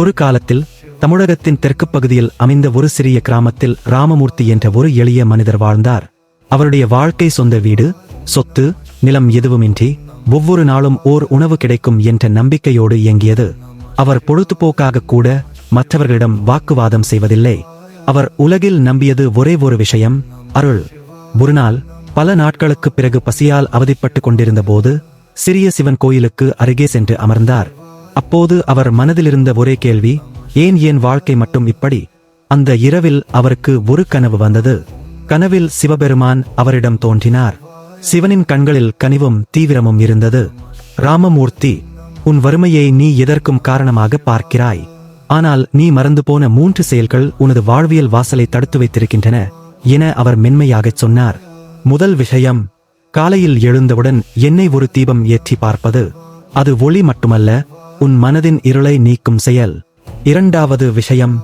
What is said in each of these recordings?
ஒரு காலத்தில் தமிழகத்தின் தெற்குப் பகுதியில் அமைந்த ஒரு சிறிய கிராமத்தில் ராமமூர்த்தி என்ற ஒரு எளிய மனிதர் வாழ்ந்தார். அவருடைய வாழ்க்கை சொந்த வீடு சொத்து நிலம் எதுவுமின்றி ஒவ்வொரு நாளும் ஓர் உணவு கிடைக்கும் என்ற நம்பிக்கையோடு இயங்கியது. அவர் பொழுதுபோக்காக கூட மற்றவர்களிடம் வாக்குவாதம் செய்வதில்லை. அவர் உலகில் நம்பியது ஒரே ஒரு விஷயம் அருள். ஒருநாள் பல நாட்களுக்குப் பிறகு பசியால் அவதிப்பட்டுக் கொண்டிருந்த போது சிறிய சிவன் கோயிலுக்கு அருகே சென்று அமர்ந்தார். அப்போது அவர் மனதிலிருந்த ஒரே கேள்வி ஏன் என் வாழ்க்கை மட்டும் இப்படி? அந்த இரவில் அவருக்கு ஒரு கனவு வந்தது. கனவில் சிவபெருமான் அவரிடம் தோன்றினார். சிவனின் கண்களில் கனிவும் தீவிரமும் இருந்தது. ராமமூர்த்தி உன் வறுமையை நீ எதற்கும் காரணமாக பார்க்கிறாய்? ஆனால் நீ மறந்து போன மூன்று செயல்கள் உனது வாழ்வியல் வாசலை தடுத்து வைத்திருக்கின்றன என அவர் மென்மையாகச் சொன்னார். முதல் விஷயம் காலையில் எழுந்தவுடன் என்னை ஒரு தீபம் ஏற்றி பார்ப்பது. அது ஒளி மட்டுமல்ல உன் மனதின் இருளை நீக்கும் செயல். இரண்டாவது விஷயம்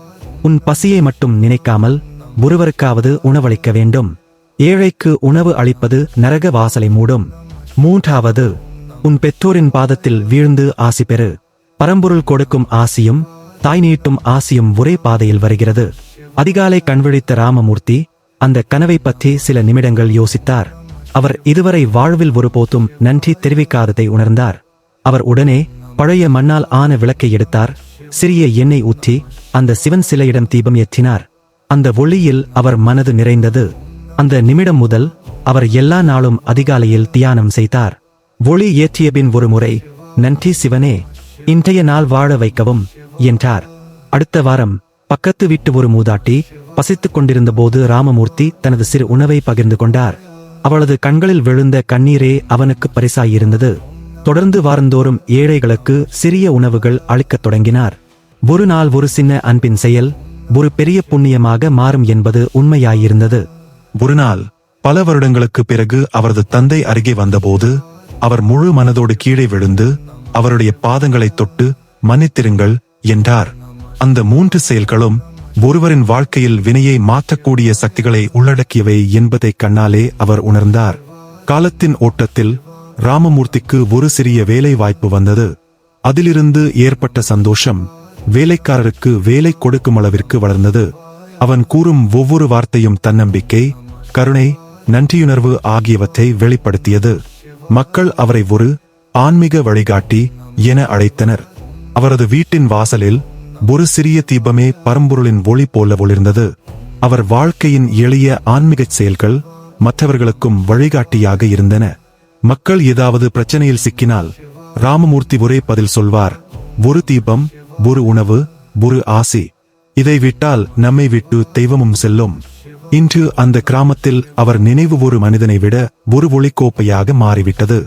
உன் பசியை மட்டும் நினைக்காமல் ஒருவருக்காவது உணவளிக்க வேண்டும். ஏழைக்கு உணவு அளிப்பது நரக வாசலை மூடும். மூன்றாவது உன் பெற்றோரின் பாதத்தில் வீழ்ந்து ஆசி பெறு. பரம்பொருள் கொடுக்கும் ஆசியும் தாய் நீட்டும் ஆசியும் ஒரே பாதையில் வருகிறது. அதிகாலை கண்விழித்த ராமமூர்த்தி அந்த கனவை பற்றி சில நிமிடங்கள் யோசித்தார். அவர் இதுவரை வாழ்வில் ஒருபோதும் நன்றி தெரிவிக்காததை உணர்ந்தார். அவர் உடனே பழைய மண்ணால் ஆன விளக்கை எடுத்தார். சிறிய எண்ணெய் ஊற்றி அந்த சிவன் சிலையிடம் தீபம் ஏற்றினார். அந்த ஒளியில் அவர் மனது நிறைந்தது. அந்த நிமிடம் முதல் அவர் எல்லா நாளும் அதிகாலையில் தியானம் செய்தார். ஒளி ஏற்றியபின் ஒரு முறை நன்றி சிவனே இன்றைய நாள் வாழ வைக்கவும் என்றார். அடுத்த வாரம் பக்கத்து வீட்டு ஒரு மூதாட்டி பசித்துக் கொண்டிருந்த போது ராமமூர்த்தி தனது சிறு உணவை பகிர்ந்து கொண்டார். அவளது கண்களில் விழுந்த கண்ணீரே அவனுக்கு பரிசாயிருந்தது. தொடர்ந்து வாரந்தோறும் ஏழைகளுக்கு சிறிய உணவுகள் அளிக்கத் தொடங்கினார். ஒரு நாள் ஒரு சின்ன அன்பின் செயல் ஒரு பெரிய புண்ணியமாக மாறும் என்பது உண்மையாயிருந்தது. ஒரு நாள் பல வருடங்களுக்கு பிறகு அவரது தந்தை அருகே வந்தபோது அவர் முழு மனதோடு கீழே விழுந்து அவருடைய பாதங்களை தொட்டு மன்னித்திருங்கள் என்றார். அந்த மூன்று செயல்களும் ஒருவரின் வாழ்க்கையில் வினையை மாற்றக்கூடிய சக்திகளை உள்ளடக்கியவை என்பதை கண்ணாலே அவர் உணர்ந்தார். காலத்தின் ஓட்டத்தில் ராமமூர்த்திக்கு ஒரு சிறிய வேலை வாய்ப்பு வந்தது. அதிலிருந்து ஏற்பட்ட சந்தோஷம் வேலைக்காரருக்கு வேலை கொடுக்கும் அளவிற்கு வளர்ந்தது. அவன் கூறும் ஒவ்வொரு வார்த்தையும் தன்னம்பிக்கை கருணை நன்றியுணர்வு ஆகியவற்றை வெளிப்படுத்தியது. மக்கள் அவரை ஒரு ஆன்மீக வழிகாட்டி என அழைத்தனர். அவரது வீட்டின் வாசலில் ஒரு சிறிய தீபமே பரம்பொருளின் ஒளி போல ஒளிர்ந்தது. அவர் வாழ்க்கையின் எளிய ஆன்மீகச் செயல்கள் மற்றவர்களுக்கும் வழிகாட்டியாக இருந்தன. மக்கள் ஏதாவது பிரச்சனையில் சிக்கினால் ராமமூர்த்தி ஒரே பதில் சொல்வார். ஒரு தீபம் ஒரு உணவு ஒரு ஆசி. இதை விட்டால் நம்மை விட்டு தெய்வமும் செல்லும். இன்று அந்த கிராமத்தில் அவர் நினைவு ஒரு மனிதனை விட ஒரு ஒளிக்கோப்பையாக மாறிவிட்டது.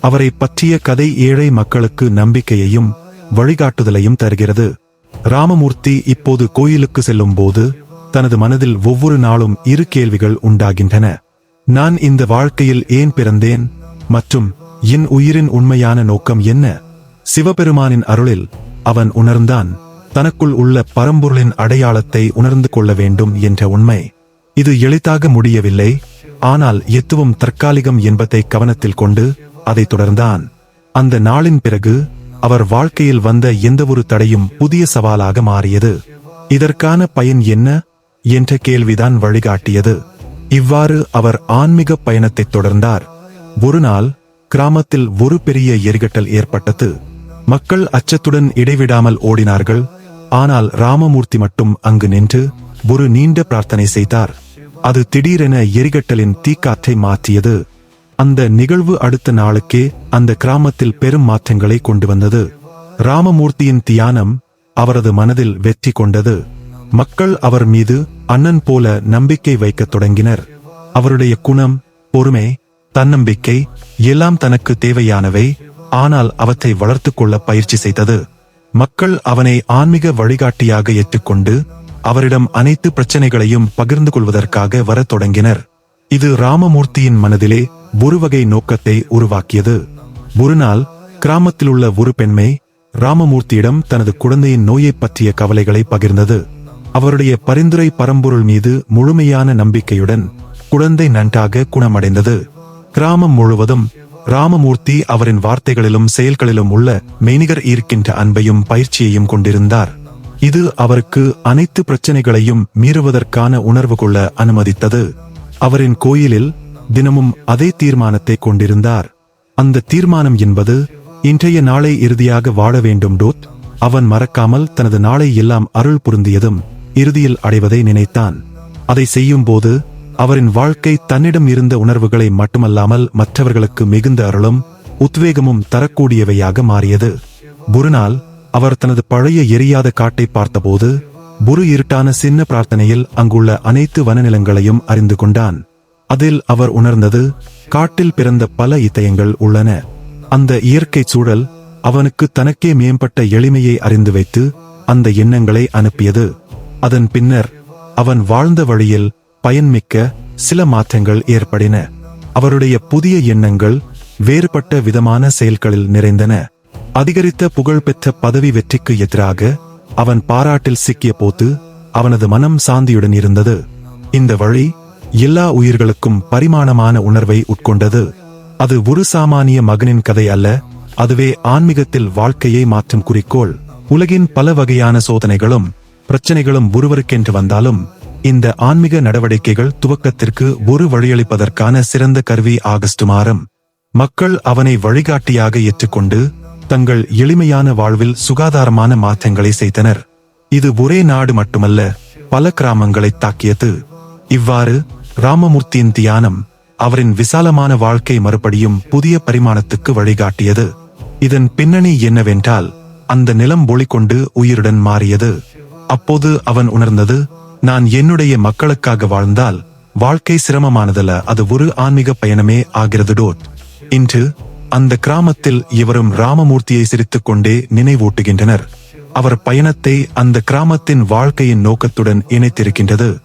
அவரை பற்றிய கதை ஏழை மக்களுக்கு நம்பிக்கையையும் வழிகாட்டுதலையும் தருகிறது. ராமமூர்த்தி இப்போது கோயிலுக்கு செல்லும் போது தனது மனதில் ஒவ்வொரு நாளும் இரு கேள்விகள் உண்டாகின்றன. நான் இந்த வாழ்க்கையில் ஏன் பிறந்தேன்? மற்றும் என் உயிரின் உண்மையான நோக்கம் என்ன? சிவபெருமானின் அருளில் அவன் உணர்ந்தான் தனக்குள் உள்ள பரம்பொருளின் அடையாளத்தை உணர்ந்து கொள்ள வேண்டும் என்ற உண்மை. இது எளிதாக முடியவில்லை ஆனால் எத்துவும் தற்காலிகம் என்பதை கவனத்தில் கொண்டு அதை தொடர்ந்தான். அந்த நாளின் பிறகு அவர் வாழ்க்கையில் வந்த எந்தவொரு தடையும் புதிய சவாலாக மாறியது. இதற்கான பயன் என்ன? என்ற கேள்விதான் வழிகாட்டியது. இவ்வாறு அவர் ஆன்மீக பயணத்தை தொடர்ந்தார். ஒரு நாள் கிராமத்தில் ஒரு பெரிய எரிகட்டல் ஏற்பட்டது. மக்கள் அச்சத்துடன் இடைவிடாமல் ஓடினார்கள். ஆனால் ராமமூர்த்தி மட்டும் அங்கு நின்று ஒரு நீண்ட பிரார்த்தனை செய்தார். அது திடீரென எரிகட்டலின் தீக்காற்றை மாற்றியது. அந்த நிகழ்வு அடுத்த நாளுக்கே அந்த கிராமத்தில் பெரும் மாற்றங்களை கொண்டு வந்தது. ராமமூர்த்தியின் தியானம் அவரது மனதில் வெற்றி கொண்டது. மக்கள் அவர் மீது அண்ணன் போல நம்பிக்கை வைக்கத் தொடங்கினர். அவருடைய குணம் பொறுமை தன்னம்பிக்கை எல்லாம் தனக்கு தேவையானவை ஆனால் அவற்றை வளர்த்துக் கொள்ள பயிற்சி செய்தது. மக்கள் அவனை ஆன்மீக வழிகாட்டியாக ஏற்றுக்கொண்டு அவரிடம் அனைத்து பிரச்சனைகளையும் பகிர்ந்து கொள்வதற்காக வரத் தொடங்கினர். இது ராமமூர்த்தியின் மனதிலே ஒரு வகை நோக்கத்தை உருவாக்கியது. ஒருநாள் கிராமத்திலுள்ள கிராமத்தில் உள்ள ஒரு பெண்மை ராமமூர்த்தியிடம் தனது குழந்தையின் நோயைப் பற்றிய கவலைகளை பகிர்ந்தது. அவருடைய பரிந்துரை பரம்பொருள் மீது முழுமையான நம்பிக்கையுடன் குழந்தை நன்றாக குணமடைந்தது. கிராமம் முழுவதும் ராமமூர்த்தி அவரின் வார்த்தைகளிலும் செயல்களிலும் உள்ள மெய்நிகர் ஈர்க்கின்ற அன்பையும் பயிற்சியையும் கொண்டிருந்தார். இது அவருக்கு அனைத்து பிரச்சனைகளையும் மீறுவதற்கான உணர்வு கொள்ள அனுமதித்தது. அவரின் கோயிலில் தினமும் அதே தீர்மானத்தை கொண்டிருந்தார். அந்த தீர்மானம் என்பது இன்றைய நாளை இறுதியாக வாழ வேண்டும் டோத் அவன் மறக்காமல் தனது நாளை எல்லாம் அருள் புரிந்தியதும் இறுதியில் அடைவதை நினைத்தான். அதை செய்யும்போது அவரின் வாழ்க்கை தன்னிடம் இருந்த உணர்வுகளை மட்டுமல்லாமல் மற்றவர்களுக்கு மிகுந்த அருளும் உத்வேகமும் தரக்கூடியவையாக மாறியது. புருநாள் அவர் தனது பழைய எரியாத காட்டை பார்த்தபோது புரு இருட்டான சின்ன பிரார்த்தனையில் அங்குள்ள அனைத்து வனநிலங்களையும் அறிந்து கொண்டான். அதில் அவர் உணர்ந்தது காட்டில் பிறந்த பல இத்தயங்கள் உள்ளன. அந்த இயற்கை சூழல் அவனுக்கு தனக்கே மேம்பட்ட எளிமையை அறிந்து வைத்து அந்த எண்ணங்களை அனுப்பியது. அதன் பின்னர் அவன் வாழ்ந்த வழியில் பயன்மிக்க சில மாற்றங்கள் ஏற்படின. அவருடைய புதிய எண்ணங்கள் வேறுபட்ட விதமான செயல்களில் நிறைந்தன. அதிகரித்த புகழ்பெற்ற பதவி வெற்றிக்கு எதிராக அவன் பாராட்டில் சிக்கிய போது அவனது மனம் சாந்தியுடன் இருந்தது. இந்த வழி எல்லா உயிர்களுக்கும் பரிமாணமான உணர்வை உட்கொண்டது. அது ஒரு சாமானிய மகனின் கதை அல்ல அதுவே ஆன்மீகத்தில் வாழ்க்கையை மாற்றும் குறிக்கோள். உலகின் பல வகையான சோதனைகளும் பிரச்சனைகளும் ஒருவருக்கென்று வந்தாலும் இந்த ஆன்மீக நடவடிக்கைகள் துவக்கத்திற்கு ஒரு வழியளிப்பதற்கான சிறந்த கருவி ஆகஸ்ட் மாதம். மக்கள் அவனை வழிகாட்டியாக ஏற்றுக்கொண்டு தங்கள் எளிமையான வாழ்வில் சுகாதாரமான மாற்றங்களை செய்தனர். இது ஒரே நாடு மட்டுமல்ல பல கிராமங்களை தாக்கியது. இவ்வாறு ராமமூர்த்தியின் தியானம் அவரின் விசாலமான வாழ்க்கை மறுபடியும் புதிய பரிமாணத்துக்கு வழிகாட்டியது. இதன் பின்னணி என்னவென்றால் அந்த நிலம் ஒளிக்கொண்டு உயிருடன் மாறியது. அப்போது அவன் உணர்ந்தது நான் என்னுடைய மக்களுக்காக வாழ்ந்தால் வாழ்க்கை சிரமமானதல்ல அது ஒரு ஆன்மீக பயணமே ஆகிறது டோட். இன்று அந்த கிராமத்தில் இவரும் ராமமூர்த்தியை சிரித்துக் கொண்டே நினைவூட்டுகின்றனர். அவர் பயணத்தை அந்த கிராமத்தின் வாழ்க்கையின் நோக்கத்துடன் இணைத்திருக்கின்றது.